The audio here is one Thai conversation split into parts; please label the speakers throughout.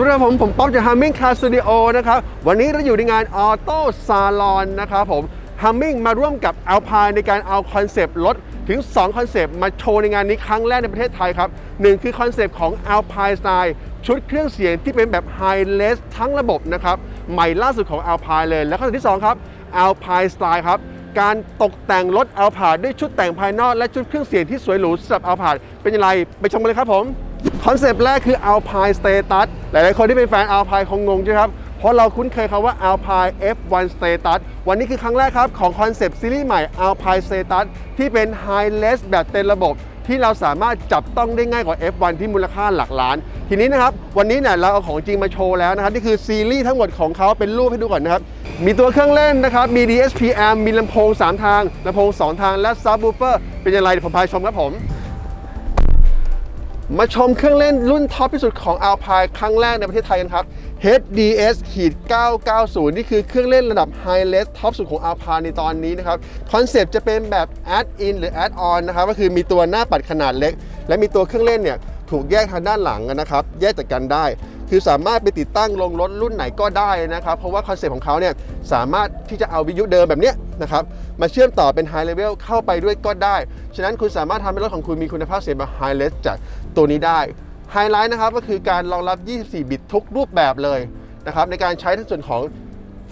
Speaker 1: วัสดีครับผมผมป๊อปจาก Humming Car Studio นะครับ วันนี้เราอยู่ในงาน Auto Salon นะครับผม Humming มาร่วมกับ Alpine ในการเอาคอนเซปต์รถถึง 2 คอนเซปต์มาโชว์ในงานนี้ครั้งแรกในประเทศไทยครับหนึ่งคือคอนเซปต์ของ Alpine Style ชุดเครื่องเสียงที่เป็นแบบ High l e s ทั้งระบบนะครับ ใหม่ล่าสุดของ Alpine เลย และคอนเซปต์ที่ 2 ครับ Alpine Style ครับการตกแต่งรถ Alpine ด้วยชุดแต่งภายนอกและชุดเครื่องเสียงที่สวยหรูสำหรับ Alpine เป็นอย่างไรไปชมกันเลยครับผม คอนเซปต์แรกคือ Alpine Status หลาย ๆ คนที่เป็นแฟน Alpine คงงงใช่ไหมครับ เพราะเราคุ้นเคยคำว่า Alpine F1 Status วันนี้คือครั้งแรกครับ ของคอนเซปต์ซีรีส์ใหม่ Alpine Status ที่เป็น High l e s แบบเต็มระบบ ที่เราสามารถจับต้องได้ง่ายกว่า F1 ที่มูลค่าหลักล้าน ทีนี้นะครับ วันนี้เนี่ยเราเอาของจริงมาโชว์แล้วนะครับนี่คือซีรีส์ทั้งหมดของเขาเป็นรูปให้ดูก่อนนะครับมีตัวเครื่องเล่นนะครับ มี DSPM มีลำโพง 3 ทางลำโพง 2 ทางและ subwoofer เป็นอย่างไรเดี๋ยวผมพาไปชมครับผม มาชมเครื่องเล่นรุ่นท็อปที่สุดของ Alpine ครั้งแรกในประเทศไทยกันครับ HDS 990 นี่คือเครื่องเล่นระดับ High r e s ท็อปสุดของ Alpine ในตอนนี้นะครับ คอนเซปต์จะเป็นแบบ Add in หรือ Add on นะครับ ก็คือมีตัวหน้าปัดขนาดเล็ก และมีตัวเครื่องเล่นเนี่ยถูกแยกทางด้านหลังนะครับ แยกจากกันได้ คือสามารถไปติดตั้งลงรถรุ่นไหนก็ได้นะครับ เพราะว่าคอนเซปต์ของเขาเนี่ยสามารถที่จะเอาวิทยุเดิมแบบเนี้ย นะครับมาเชื่อมต่อเป็น High Level เข้าไปด้วยก็ได้ ฉะนั้นคุณสามารถทำให้รถของคุณมีคุณภาพเสียงแบบ High Res จากตัวนี้ได้ไฮไลท์นะครับก็คือการรองรับ 24 บิตทุกรูปแบบเลยนะครับในการใช้ทั้งส่วนของ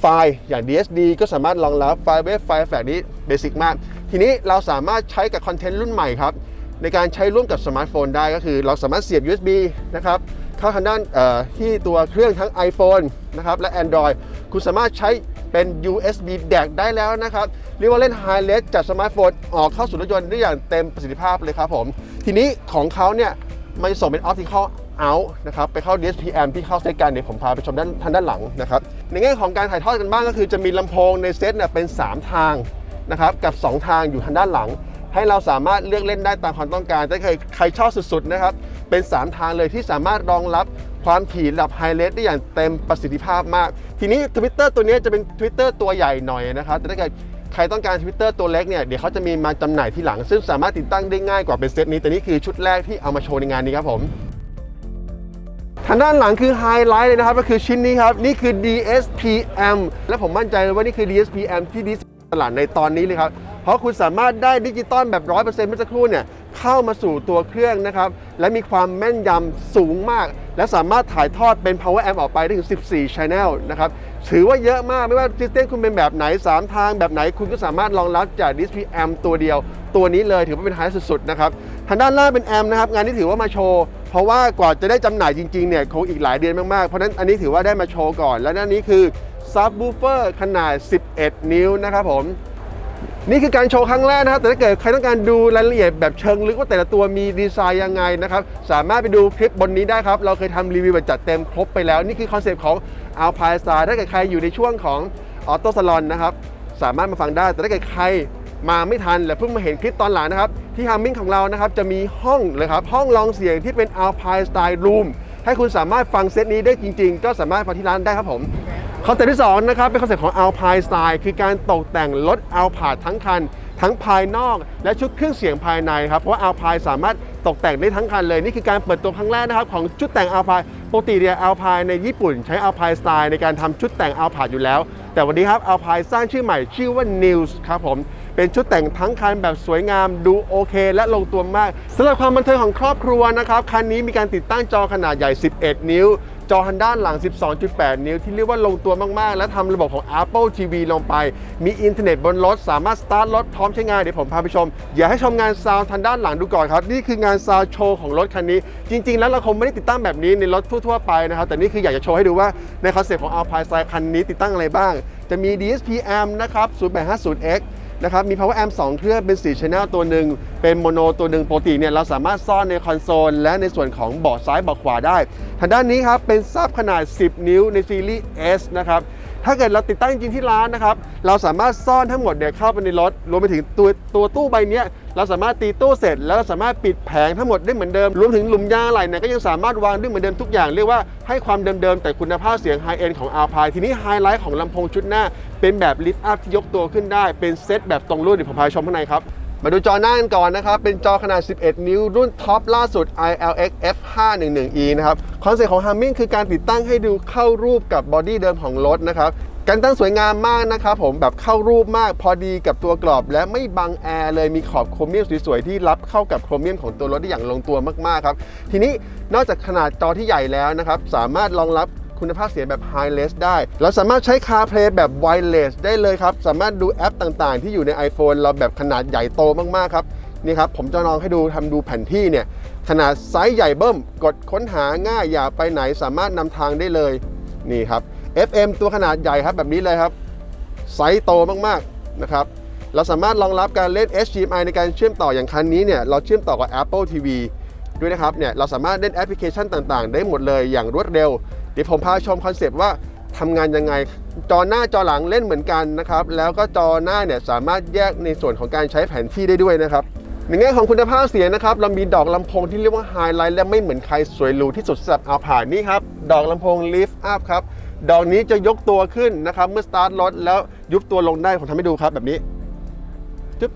Speaker 1: ไฟล์อย่าง DSD ก็สามารถรองรับไฟล์เวฟไฟล์แฟลนี้เบสิกมาก ทีนี้เราสามารถใช้กับคอนเทนต์รุ่นใหม่ครับในการใช้ร่วมกับสมาร์ทโฟนได้ก็คือเราสามารถเสียบ USB นะครับเข้าทางด้านเอ่อที่ตัวเครื่องทั้ง iPhone นะครับและ Android คุณสามารถใช้ เป็น USB DAC ได้แล้วนะครับเรียกว่าเล่น High Res จากสมาร์ทโฟนออกเข้าสู่รถยนต์ได้อย่างเต็มประสิทธิภาพเลยครับผมทีนี้ของเขาเนี่ยมันส่งเป็น optical out นะครับไปเข้า DSPM ที่เข้าเซตกันเดี๋ยวผมพาไปชมด้านทางด้านหลังนะครับในแง่ของการถ่ายทอดกันบ้างก็คือจะมีลำโพงในเซตเนี่ยเป็น 3 ทางนะครับกับ 2 ทางอยู่ทางด้านหลัง ให้เราสามารถเลือกเล่นได้ตามความต้องการถ้าใครใครชอบสุดๆนะครับเป็น 3 ทางเลยที่สามารถรองรับ ความถี่ระดับไฮเรสได้อย่างเต็มประสิทธิภาพมาก ทีนี้ Twitter ตัวนี้จะเป็น Twitter ตัวใหญ่หน่อยนะครับ แต่ถ้าเกิดใครต้องการ Twitter ตัวเล็กเนี่ย เดี๋ยวเขาจะมีมาจำหน่ายที่หลัง ซึ่งสามารถติดตั้งได้ง่ายกว่าเป็นเซตนี้ แต่นี่คือชุดแรกที่เอามาโชว์ในงานนี้ครับผม ทางด้านหลังคือไฮไลท์เลยนะครับ ก็คือชิ้นนี้ครับ นี่คือ DSPM และผมมั่นใจเลยว่านี่คือ DSPM ที่ดีที่สุดในตลาดในตอนนี้เลยครับ ราะคุณสามารถได้ดิจิตอลแบบ 100%เมื่อสักครู่เนี่ยเข้ามาสู่ตัวเครื่องนะครับ และมีความแม่นยำสูงมาก และสามารถถ่ายทอดเป็น power amp ออกไปได้ถึง 14 channel นะครับ ถือว่าเยอะมากไม่ว่าซิสเต็มคุณเป็นแบบไหน 3 ทางแบบไหน คุณก็สามารถรองรับจาก DSP amp ตัวเดียว ตัวนี้เลยถือว่าเป็นไฮสุดๆนะครับ ทางด้านล่างเป็นแอมป์นะครับ งานนี้ถือว่ามาโชว์เพราะว่ากว่าจะได้จำหน่ายจริงๆเนี่ยคงอีกหลายเดือนมากๆ เพราะฉะนั้นอันนี้ถือว่าได้มาโชว์ก่อน และด้านนี้คือซับ w ูเฟอร์ขนาด 11 นิ้วนะครับผม นี่คือการโชว์ครั้งแรกนะครับ แต่ถ้าเกิดใครต้องการดูรายละเอียดแบบเชิงลึกว่าแต่ละตัวมีดีไซน์ยังไงนะครับ สามารถไปดูคลิปบนนี้ได้ครับ เราเคยทำรีวิวแบบจัดเต็มครบไปแล้ว นี่คือคอนเซปต์ของ Alpine Star ถ้าเกิดใครอยู่ในช่วงของ Auto Salon นะครับ สามารถมาฟังได้ แต่ถ้าเกิดใครมาไม่ทันและเพิ่งมาเห็นคลิปตอนหลังนะครับ ที่ฮัมมิ่งของเรานะครับจะมีห้องเลยครับห้องลองเสียงที่เป็น Alpine Style Room ให้คุณสามารถฟังเซตนี้ได้จริง ๆ ก็สามารถฟังที่ร้านได้ครับผม คอนเซ็ปต์ที่2นะครับเป็นคอนเซ็ปต์ของ Alpine Style คือการตกแต่งรถ Alpine ทั้งคัน ทั้งภายนอก และชุดเครื่องเสียงภายในครับเพราะว่า Alpine สามารถตกแต่งได้ทั้งคันเลย นี่คือการเปิดตัวครั้งแรกนะครับของชุดแต่ง Alpine ปกติเนี่ย Alpine ในญี่ปุ่นใช้ Alpine Style ในการทำชุดแต่ง Alpine อยู่แล้ว แต่วันนี้ครับ Alpine สร้างชื่อใหม่ชื่อว่า News ครับผม เป็นชุดแต่งทั้งคันแบบสวยงามดูโอเค และลงตัวมากสำหรับความบันเทิงของครอบครัวนะครับคันนี้มีการติดตั้งจอขนาดใหญ่ 11 นิ้วจอทางด้านหลัง 12.8 นิ้ว ที่เรียกว่าลงตัวมาก ๆ และทำระบบของ Apple TV ลงไป มีอินเทอร์เน็ตบนรถ สามารถสตาร์ทรถพร้อมใช้งานเดี๋ยวผมพาไปชม อย่าให้ชมงานซาวทางด้านหลังดูก่อนครับ นี่คืองานซาวโชว์ของรถคันนี้ จริง ๆ แล้วเราคงไม่ได้ติดตั้งแบบนี้ในรถทั่ว ๆ ไปนะครับ แต่นี่คืออยากจะโชว์ให้ดูว่าในคอนเซ็ปต์ของ Alpine Style คันนี้ติดตั้งอะไรบ้าง จะมี DSPM นะครับ 0850X นะครับมี power amp 2 เครื่องเป็น 4 channel ตัวหนึ่งเป็นโมโนตัวหนึ่งปกติเนี่ยเราสามารถซ่อนในคอนโซล และในส่วนของเบาะซ้ายเบาะขวาได้ ทางด้านนี้ครับเป็นซับขนาด 10 นิ้วในซีรีส์ S นะครับถ้าเกิดเราติดตั้งจริงที่ร้านนะครับเราสามารถซ่อนทั้งหมดเนี่ยเข้าไปในรถรวมไปถึงตัวตัวตู้ใบเนี้ย เราสามารถตีตู้เสร็จ แล้วเราสามารถปิดแผงทั้งหมดได้เหมือนเดิม รวมถึงหลุมยางอะไหล่เนี่ยก็ยังสามารถวางได้เหมือนเดิมทุกอย่างเรียกว่าให้ความเดิมๆแต่คุณภาพเสียงไฮเอ็นของ Alpine ทีนี้ไฮไลท์ของลำโพงชุดหน้า เป็นแบบลิฟต์อัพที่ยกตัวขึ้นได้เป็นเซตแบบตรงรุ่นเดี๋ยวผมพาชมข้างในครับมาดูจอหน้ากันก่อนนะครับ เป็นจอขนาด 11 นิ้ว รุ่นท็อปล่าสุด ILX F511E นะครับ คอนเซ็ปต์ของ Humming คือการติดตั้งให้ดูเข้ารูปกับบอดี้เดิมของรถนะครับ การตั้งสวยงามมากนะครับผมแบบเข้ารูปมากพอดีกับตัวกรอบ และไม่บังแอร์เลยมีขอบโครเมียมสวยๆที่รับเข้ากับโครเมียมของตัวรถได้อย่างลงตัวมากๆครับ ทีนี้นอกจากขนาดจอที่ใหญ่แล้วนะครับสามารถรองรับคุณภาพเสียงแบบ Hi-Res ได้ เราสามารถใช้ CarPlay แบบ Wireless ได้เลยครับ สามารถดูแอปต่างๆ ที่อยู่ใน iPhone เราแบบขนาดใหญ่โตมากๆครับนี่ครับผมจะลองให้ดูทำดูแผนที่เนี่ยขนาดไซส์ใหญ่เบิ้ม กดค้นหาง่ายอยากไปไหนสามารถนำทางได้เลยนี่ครับ FM ตัวขนาดใหญ่ครับแบบนี้เลยครับไซส์โตมากๆนะครับเราสามารถรองรับการเล่น HDMI ในการเชื่อมต่ออย่างคันนี้เนี่ยเราเชื่อมต่อกับ Apple TV ด้วยนะครับเนี่ยเราสามารถเล่นแอปพลิเคชันต่างๆ ได้หมดเลยอย่างรวดเร็ว เดี๋ยวผมพาชมคอนเซปต์ว่าทำงานยังไง จอหน้าจอหลังเล่นเหมือนกันนะครับแล้วก็จอหน้าเนี่ยสามารถแยกในส่วนของการใช้แผนที่ได้ด้วยนะครับในแง่ของคุณภาพเสียงนะครับเรามีดอกลำโพงที่เรียกว่าไฮไลท์และไม่เหมือนใครสวยหรูที่สุดสำหรับอาผ่านนี่ครับดอกลำโพง lift up ครับ ดอกนี้จะยกตัวขึ้นนะครับ เมื่อสตาร์ทรถแล้วยุบตัวลงได้ผมทำให้ดูครับแบบนี้จึ๊บ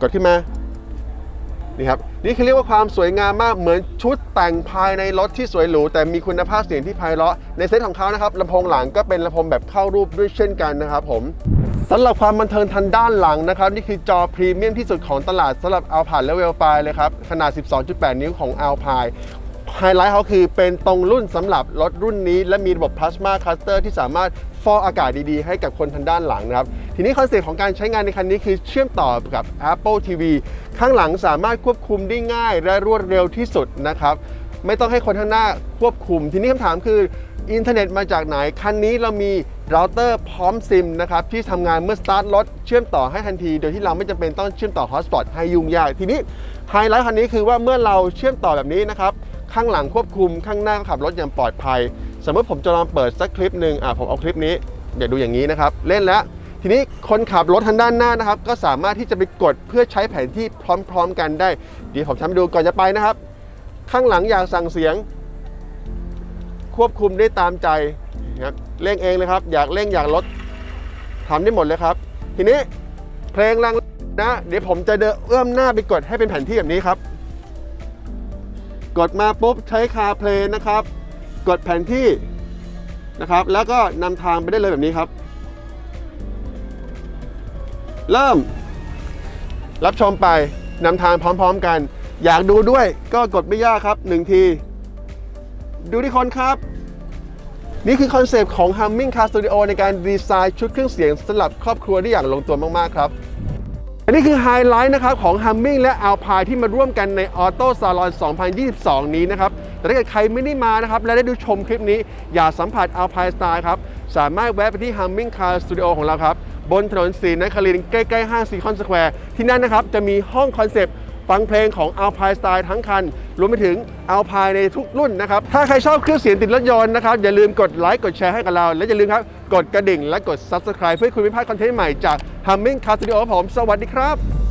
Speaker 1: กดขึ้นมานี่ครับนี่คือเรียกว่าความสวยงามมากเหมือนชุดแต่งภายในรถที่สวยหรูแต่มีคุณภาพเสียงที่ไพเราะในเซตของเขานะครับลำโพงหลังก็เป็นลำโพงแบบเข้ารูปด้วยเช่นกันนะครับผมสำหรับความบันเทิงทางด้านหลังนะครับ นี่คือจอพรีเมียมที่สุดของตลาดสำหรับ Alpine และ v e l p i เลยครับ ขนาด 12.8 นิ้วของ Alpine ไฮไลท์เขาคือเป็นตรงรุ่นสำหรับรถรุ่นนี้ และมีระบบพลาสมาคลัสเตอร์ที่สามารถฟอกอากาศดีๆ ให้กับคนทางด้านหลังนะครับ ทีนี้คอนเซ็ปต์ของการใช้งานในคันนี้คือเชื่อมต่อกับ Apple TV ข้างหลังสามารถควบคุมได้ง่ายและรวดเร็วที่สุดนะครับ ไม่ต้องให้คนข้างหน้าควบคุม ทีนี้คำถามคือ อินเทอร์เน็ตมาจากไหน คันนี้เรามีเราเตอร์พร้อมซิมนะครับที่ทำงานเมื่อสตาร์ทรถเชื่อมต่อให้ทันที โดยที่เราไม่จำเป็นต้องเชื่อมต่อฮอตสปอตให้ยุ่งยาก ทีนี้ไฮไลท์คันนี้คือว่าเมื่อเราเชื่อมต่อแบบนี้นะครับข้างหลังควบคุมข้างหน้าขับรถอย่างปลอดภัย สมมติผมจะลองเปิดสักคลิปหนึ่งอะผมเอาคลิปนี้อย่าดูอย่างนี้นะครับเล่นแล้วทีนี้คนขับรถทางด้านหน้านะครับ ก็สามารถที่จะไปกดเพื่อใช้แผนที่พร้อม ๆ กันได้เดี๋ยวผมทำให้ดูก่อนจะไปนะครับ ข้างหลังอยากสั่งเสียง ควบคุมได้ตามใจนะครับเร่งเองเลยครับ อยากเร่งอยากลดทำได้หมดเลยครับ ทีนี้เพลงแรงนะ เดี๋ยวผมจะเดินเอื้อมหน้าไปกดให้เป็นแผนที่แบบนี้ครับ กดมาปุ๊บใช้คาเพลงนะครับ กดแผนที่นะครับ แล้วก็นำทางไปได้เลยแบบนี้ครับ เริ่ม รับชมไปนำทางพร้อม ๆ กัน อยากดูด้วยก็กดไม่ยากครับหนึ่งที ดูที่คนครับ นี่คือคอนเซปต์ของ Humming Car Studio ในการดีไซน์ชุดเครื่องเสียงสำหรับครอบครัวได้อย่างลงตัวมาก ๆ ครับอันนี้คือไฮไลท์นะครับของ Humming และ Alpine ที่มาร่วมกันใน Auto Salon 2022 นี้นะครับ แต่ถ้าเกิดใครไม่ได้มานะครับ และได้ดูชมคลิปนี้ อย่าสัมผัส Alpine Style ครับ สามารถแวะไปที่ Humming Car Studio ของเราครับ บนถนนศรีนครินทร์ใกล้ ๆ ห้างซีคอนสแควร์ที่นั่นนะครับ จะมีห้องคอนเซปต์ ฟังเพลงของ Alpine Style ทั้งคัน รวมไปถึง Alpine ในทุกรุ่นนะครับ ถ้าใครชอบเครื่องเสียงติดรถยนต์นะครับ อย่าลืมกดไลค์กดแชร์ให้กับเรา และอย่าลืมครับ กดกระดิ่งและกด Subscribe เพื่อคุณไม่พลาดคอนเทนต์ใหม่จาก Humming Car Studio ครับผม สวัสดีครับ